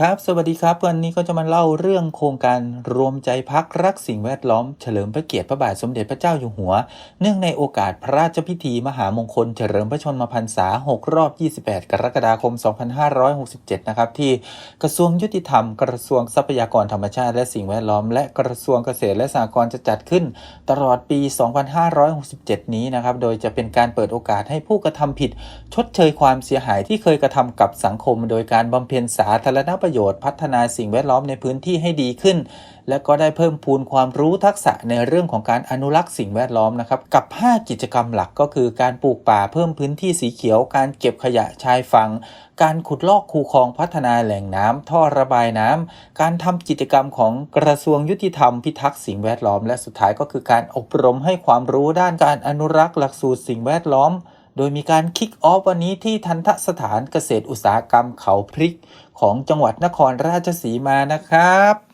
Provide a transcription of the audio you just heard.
ครับ สวัสดีครับ วันนี้ก็จะมาเล่าเรื่องโครงการรวมใจพักรักสิ่งแวดล้อม เฉลิมพระเกียรติพระบาทสมเด็จพระเจ้าอยู่หัว เนื่องในโอกาสพระราชพิธีมหามงคล เฉลิมพระชนมพรรษา 6 รอบ 28 กรกฎาคม 2567 นะครับ ที่กระทรวงยุติธรรม กระทรวงทรัพยากรธรรมชาติ และสิ่งแวดล้อม และกระทรวงเกษตรและสหกรณ์จะจัดขึ้น ตลอดปี 2567 นี้นะครับ โดยจะเป็นการเปิดโอกาสให้ผู้กระทำผิด ชดเชยความเสียหายที่เคยกระทำกับสังคม โดยการบำเพ็ญสาธารณประโยชน์พัฒนาสิ่งแวดล้อมในพื้นที่ให้ดีขึ้น และก็ได้เพิ่มพูนความรู้ทักษะในเรื่องของการอนุรักษ์สิ่งแวดล้อมนะครับกับ 5 กิจกรรมหลักก็คือการปลูกป่าเพิ่มพื้นที่สีเขียว การเก็บขยะชายฝั่งการขุดลอกคูคลองพัฒนาแหล่งน้ำท่อระบายน้ำการทำกิจกรรมของกระทรวงยุติธรรมพิทักษ์สิ่งแวดล้อม และสุดท้ายก็คือการอบรมให้ความรู้ด้านการอนุรักษ์หลักสูตรสิ่งแวดล้อม โดยมีการคิกออฟวันนี้ที่ทันทสถานเกษตรอุตสาหกรรมเขาพริกของจังหวัดนครราชสีมานะครับ